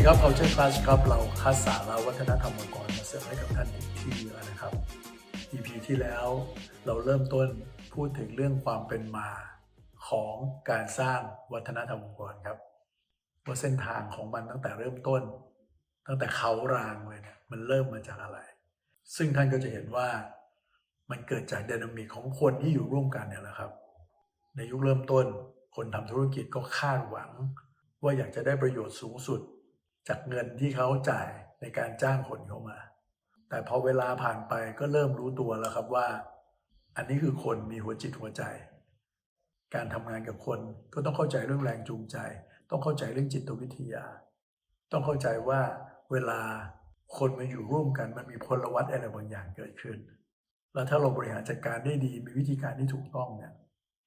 ดีครับ Culture Class ครับ เราคัดสาระวัฒนธรรมองค์กรมาเสิริมให้กับท่านอีกที่เยอะนะครับ EP ที่แล้วเราเริ่มต้นพูดถึงเรื่องความเป็นมาของการสร้างวัฒนธรรมองค์กรครับว่าเส้นทางของมันตั้งแต่เริ่มต้น ตั้งแต่เขารางเลยเนี่ยมันเริ่มมาจากอะไร ซึ่งท่านก็จะเห็นว่ามันเกิดจากดินามิกของคนที่อยู่ร่วมกันเนี่ยแหละครับ ในยุคเริ่มต้นคนทำธุรกิจก็คาดหวัง ว่าอยากจะได้ประโยชน์สูงสุด จากเงินที่เขาจ่ายในการจ้างคนเข้ามา แต่พอเวลาผ่านไปก็เริ่มรู้ตัวแล้วครับว่า อันนี้คือคนมีหัวจิตหัวใจ การทำงานกับคนก็ต้องเข้าใจเรื่องแรงจูงใจ ต้องเข้าใจเรื่องจิตวิทยา ต้องเข้าใจว่าเวลาคนมาอยู่ร่วมกันมันมีพลวัตอะไรบางอย่างเกิดขึ้น แล้วถ้าเราบริหารจัดการได้ดีมีวิธีการที่ถูกต้องเนี่ย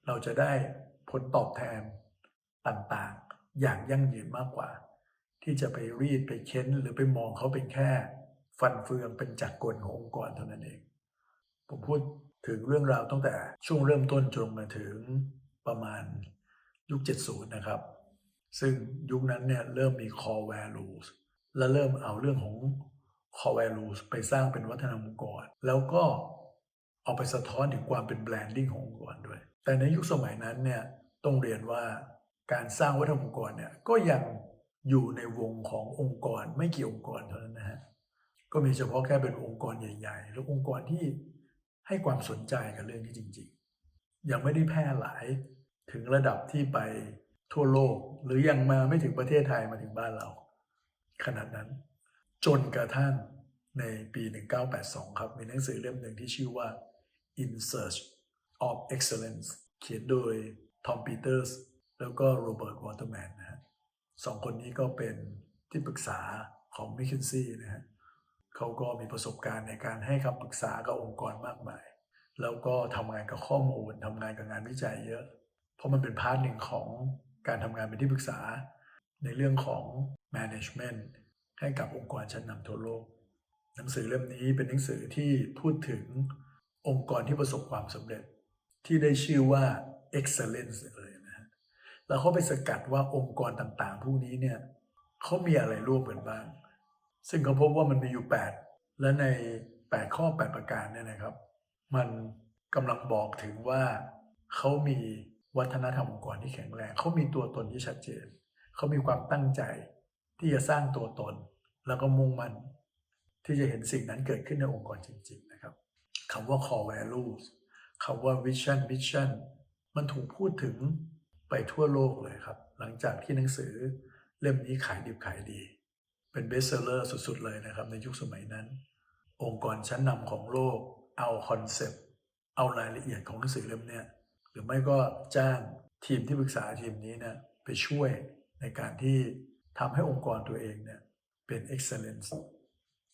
เราจะได้ผลตอบแทนต่างๆ อย่างยั่งยืนมากกว่า ที่จะไปรีดไปเค้นหรือไปมองเขาเป็นแค่ ฟันเฟืองเป็นจักรกลขององค์กรเท่านั้นเอง ผมพูดถึงเรื่องราวตั้งแต่ช่วงเริ่มต้นจนมาถึงประมาณยุค 70 นะครับ ซึ่งยุคนั้นเนี่ยเริ่มมี core values และเริ่มเอาเรื่องของ core values ไปสร้างเป็นวัฒนธรรมองค์กร แล้วก็เอาไปสะท้อนถึงความเป็นแบรนดิ้งขององค์กรด้วย แต่ในยุคสมัยนั้นเนี่ยต้องเรียนว่าการสร้างวัฒนธรรมองค์กรเนี่ยก็ยัง อยู่ในวงขององค์กรไม่กี่องค์กรเท่านั้นนะฮะก็มีเฉพาะแค่เป็นองค์กรใหญ่ๆแล้วองค์กรที่ให้ความสนใจกับเรื่องนี้จริง ๆ ยังไม่ได้แพร่หลายถึงระดับที่ไปทั่วโลก หรือยังมาไม่ถึงประเทศไทยมาถึงบ้านเรา ขนาดนั้น จนกระทั่งในปี 1982 ครับ มีหนังสือเล่มหนึ่งที่ชื่อว่า In Search of Excellence เขียนโดยทอมปีเตอร์สแล้วก็โรเบิร์ตวอเตอร์แมนนะฮะ สองคนนี้ก็เป็นที่ปรึกษาของ m c k เคนซี่นะฮะเขาก็มีประสบการณ์ในการให้คำปรึกษากับองค์กรมากมาย แล้วก็ทำงานกับข้อมูลทำงานกับงานวิจัยเยอะ เพราะมันเป็นพาร์ทหนึ่งของการทำงานเป็นที่ปรึกษา ในเรื่องของ management ให้กับองค์กรชั้นนำทั่วโลก หนังสือเล่มนี้เป็นหนังสือที่พูดถึงองค์กรที่ประสบความสำเร็จ ที่ได้ชื่อว่า excellence เลนะฮะ แล้วเขาไปสกัดว่าองค์กรต่างๆ พวกนี้เนี่ยเขามีอะไรร่วมกันบ้าง ซึ่งเขาพบว่ามันมีอยู่ 8 และใน 8 ข้อ 8 ประการเนี่ยนะครับ มันกำลังบอกถึงว่าเขามีวัฒนธรรมองค์กรที่แข็งแรงเขามีตัวตนที่ชัดเจนเขามีความตั้งใจที่จะสร้างตัวตน แล้วก็มุ่งมั่นที่จะเห็นสิ่งนั้นเกิดขึ้นในองค์กรจริง ๆ นะครับคำว่า core values คำว่า vision mission มันถูกพูดถึง ไปทั่วโลกเลยครับ หลังจากที่หนังสือเล่มนี้ขายดิบขายดี เป็นเบสเซอร์สุดๆเลยนะครับ ในยุคสมัยนั้น องค์กรชั้นนำของโลกเอาคอนเซปต์เอารายละเอียดของหนังสือเล่มนี้หรือไม่ก็จ้างทีมที่ปรึกษาทีมนี้เนี่ยไปช่วยในการที่ทำให้องค์กรตัวเองเนี่ยเป็น excellence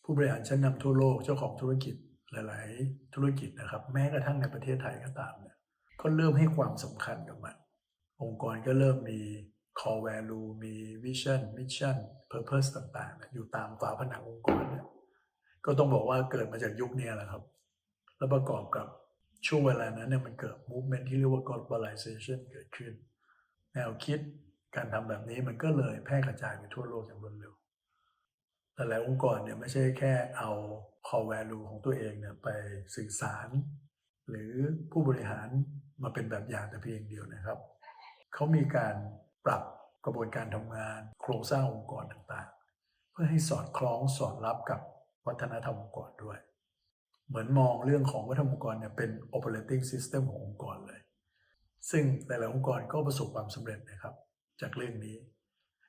ผู้บริหารชั้นนำทั่วโลกเจ้าของธุรกิจหลาย ๆ ธุรกิจนะครับ แม้กระทั่งในประเทศไทยก็ตามเนี่ยก็เริ่มให้ความสำคัญกับมัน องค์กรก็เริ่มมี core value มี vision mission purpose ต่างๆ อยู่ตามฝาผนังองค์กรเนี่ยก็ต้องบอกว่าเกิดมาจากยุคนี้แหละครับ แล้วประกอบกับช่วงเวลานั้นเนี่ยมันเกิด movement ที่เรียกว่า globalization เกิดขึ้น แนวคิดการทำแบบนี้มันก็เลยแพร่กระจายไปทั่วโลกอย่างรวดเร็วแต่หลายองค์กรเนี่ยไม่ใช่แค่เอา core value ของตัวเองเนี่ยไปสื่อสาร หรือผู้บริหารมาเป็นแบบอย่างแต่เพียงเดียวนะครับ เขามีการปรับกระบวนการทำงาน โครงสร้างองค์กรต่างๆ เพื่อให้สอดคล้องสอดรับกับวัฒนธรรมองค์กรด้วย เหมือนมองเรื่องของวัฒนธรรมองค์กรเนี่ยเป็น operating system ขององค์กรเลย ซึ่งหลายๆองค์กรก็ประสบความสำเร็จนะครับ จากเรื่องนี้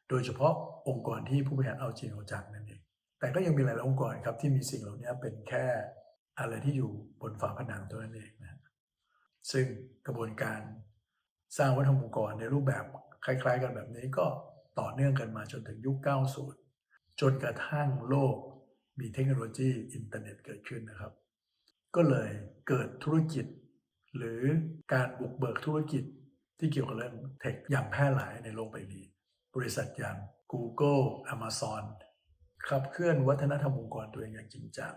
โดยเฉพาะองค์กรที่ผู้บริหารเอาจริงเอาจังนั่นเองแต่ก็ยังมีหลายๆองค์กรครับที่มีสิ่งเหล่านี้เป็นแค่อะไรที่อยู่บนฝาผนังเท่านั้นเองนะซึ่งกระบวนการ สร้างวัฒนธรรมองค์กรในรูปแบบคล้าย ๆ กันแบบนี้ก็ต่อเนื่องกันมาจนถึงยุค 90 จนกระทั่งโลกมีเทคโนโลยีอินเทอร์เน็ตเกิดขึ้นนะครับ ก็เลยเกิดธุรกิจ หรือการบุกเบิกธุรกิจที่เกี่ยวกับเรื่องเทคอย่างแพร่หลายในโลกใบนี้ บริษัทอย่าง Google Amazon ขับเคลื่อนวัฒนธรรมองค์กรตัวเองอย่างจริงจัง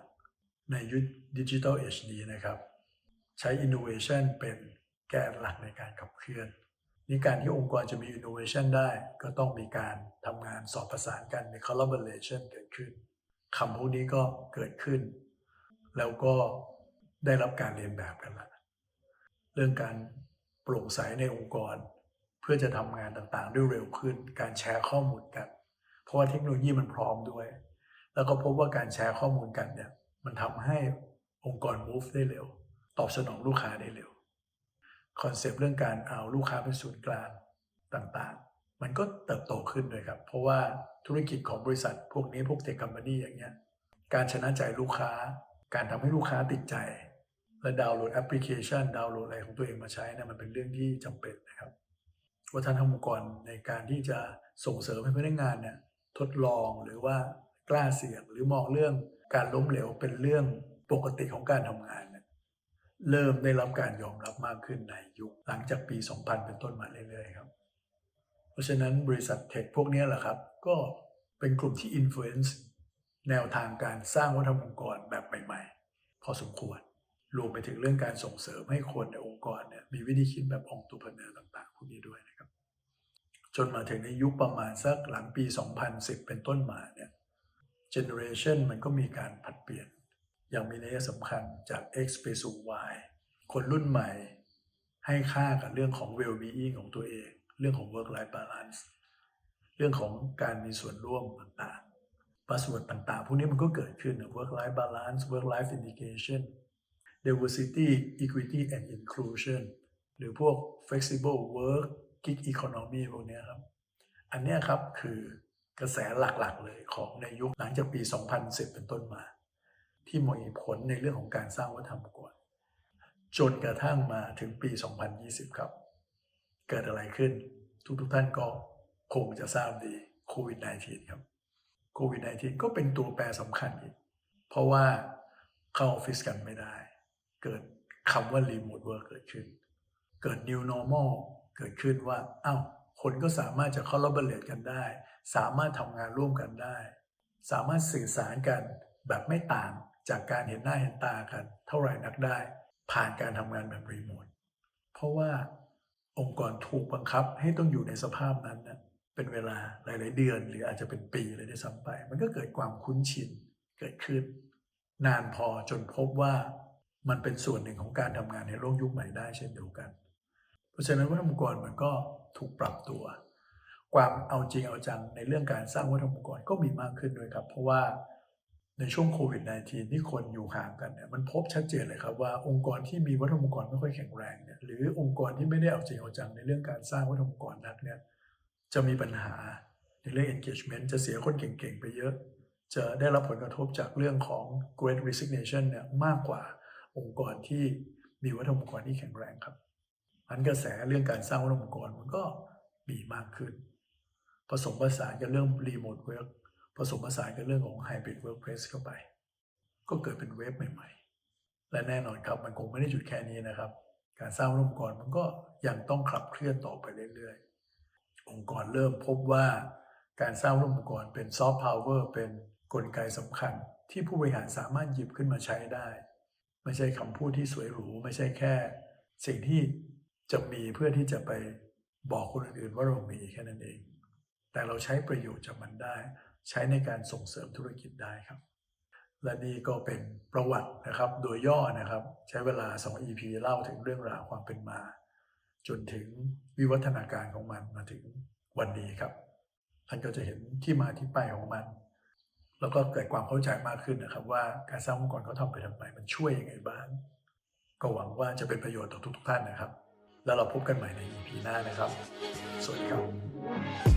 ในยุคดิจิทัลเอชดีนะครับ ใช้ innovation เป็น แกนหลักในการขับเคลื่อนนี่การที่องค์กรจะมี innovation ได้ก็ต้องมีการทำงานสอบประสานกันมี collaboration เกิดขึ้นคำพวกนี้ก็เกิดขึ้น แล้วก็ได้รับการเรียนแบบกันละเรื่องการโปร่งใสในองค์กร เพื่อจะทำงานต่างๆได้เร็วขึ้น การแชร์ข้อมูลกัน เพราะว่าเทคโนโลยีมันพร้อมด้วย แล้วก็พบว่าการแชร์ข้อมูลกันเนี่ยมันทำให้องค์กร move ได้เร็ว ตอบสนองลูกค้าได้เร็ว คอนเซปต์เรื่องการเอาลูกค้าเป็นศูนย์กลางต่างๆ มันก็เติบโตขึ้นด้วยครับ เพราะว่าธุรกิจของบริษัท พวกนี้พวกเทคคอมพานีอย่างเงี้ยการชนะใจลูกค้า การทำให้ลูกค้าติดใจ และดาวน์โหลดแอปพลิเคชัน ดาวน์โหลดอะไรของตัวเองมาใช้นี่มันเป็นเรื่องที่จำเป็นนะครับวัฒนธรรมองค์กรในการที่จะส่งเสริมให้พนักงานเนี่ยทดลองหรือว่ากล้าเสี่ยงหรือมองเรื่องการล้มเหลวเป็นเรื่องปกติของการทำงานเนี่ย เริ่มได้รับการยอมรับมากขึ้นในยุคหลังจากปี 2000 เป็นต้นมาเรื่อยๆครับ เพราะฉะนั้นบริษัทเทคพวกนี้แหละครับ ก็เป็นกลุ่มที่ influence แนวทางการสร้างวัฒนธรรมองค์กรแบบใหม่ๆ พอสมควร รวมไปถึงเรื่องการส่งเสริมให้คนในองค์กรเนี่ยมีวิธีคิดแบบองค์ตุพเนอร์ต่างๆ พวกนี้ด้วยนะครับ จนมาถึงในยุคประมาณสักหลังปี 2010 เป็นต้นมาเนี่ย generation มันก็มีการผัดเปลี่ยน ย่างมีนัยสำคัญจาก X ไปสู่ Y คนรุ่นใหม่ให้ค่ากับเรื่องของ well-being ของตัวเอง เรื่องของ work life balance เรื่องของการมีส่วนร่วมต่างๆ buzzword ต่างๆ พวกนี้มันก็เกิดขึ้น work life balance work life integration diversity equity and inclusion หรือพวก flexible work gig economy พวกนี้ครับ อันนี้ครับคือกระแสหลักๆเลยของในยุคหลังจากปี 2010 เป็นต้นมา ที่มีผลในเรื่องของการสร้างวัฒนธรรมองค์กรจนกระทั่งมาถึงปี 2020 ครับ เกิดอะไรขึ้น ทุกๆท่านก็คงจะทราบดีโควิด -19 ครับโควิด -19 ก็เป็นตัวแปรสำคัญอีก เพราะว่าเข้าออฟฟิศกันไม่ได้ เกิดคำว่า remote work เกิดขึ้น เกิด new normal เกิดขึ้นว่าอ้าวคนก็สามารถจะ collaborate กันได้ สามารถทำงานร่วมกันได้ สามารถสื่อสารกันแบบไม่ต่าง จากการเห็นหน้าเห็นตากันเท่าไหร่นักได้ ผ่านการทำงานแบบรีโมทเพราะว่าองค์กรถูกบังคับให้ต้องอยู่ในสภาพนั้นนะเป็นเวลาหลาย ๆ เดือน หรืออาจจะเป็นปีเลยได้ซ้ำไป มันก็เกิดความคุ้นชินเกิดขึ้น นานพอจนพบว่ามันเป็นส่วนหนึ่งของการทำงานในโลกยุคใหม่ได้เช่นเดียวกัน เพราะฉะนั้นวัฒนธรรมองค์กรมันก็ถูกปรับตัว ความเอาจริงเอาจังในเรื่องการสร้างวัฒนธรรมองค์กรก็มีมากขึ้นด้วยครับ เพราะว่า ในช่วงโควิด -19 ที่คนอยู่ห่างกันเนี่ยมันพบชัดเจนเลยครับว่าองค์กรที่มีวัฒนธรรมองค์กรไม่ค่อยแข็งแรงเนี่ยหรือองค์กรที่ไม่ได้เอาจริงเอาจังในเรื่องการสร้างวัฒนธรรมองค์กรนักเนี่ยจะมีปัญหาในเรื่อง engagement จะเสียคนเก่งๆ ไปเยอะ จะได้รับผลกระทบจากเรื่องของ great resignation เนี่ยมากกว่าองค์กรที่มีวัฒนธรรมองค์กรที่แข็งแรงครับอันกระแสเรื่องการสร้างวัฒนธรรมองค์กรมันก็มีมากขึ้น ผสมผสานกับเรื่อง remote work ผสมผสานกับเรื่องของ hybrid workplace เข้าไป ก็เกิดเป็นเวฟใหม่ๆ และแน่นอนครับมันคงไม่ได้หยุดแค่นี้นะครับ การสร้างองค์กรมันก็ยังต้องขับเคลื่อนต่อไปเรื่อยๆ องค์กรเริ่มพบว่าการสร้างองค์กรเป็นซอฟต์พาวเวอร์เป็นกลไกสำคัญ ที่ผู้บริหารสามารถหยิบขึ้นมาใช้ได้ ไม่ใช่คำพูดที่สวยหรู ไม่ใช่แค่ สิ่งที่จะมีเพื่อที่จะไปบอกคนอื่นๆว่าเรามีแค่นั้นเอง แต่เราใช้ประโยชน์จากมันได้ ใช้ในการส่งเสริมธุรกิจได้ครับ และนี่ก็เป็นประวัตินะครับ โดยย่อนะครับ ใช้เวลา 2 EP เล่าถึงเรื่องราวความเป็นมา จนถึงวิวัฒนาการของมันมาถึงวันนี้ครับ ท่านก็จะเห็นที่มาที่ไปของมัน แล้วก็เกิดความเข้าใจมากขึ้นนะครับ ว่าการสร้างองค์กรเขาทำไปทำไมมันช่วยยังไงบ้างก็หวังว่าจะเป็นประโยชน์ต่อทุกๆท่านนะครับ แล้วเราพบกันใหม่ใน EP หน้านะครับ สวัสดีครับ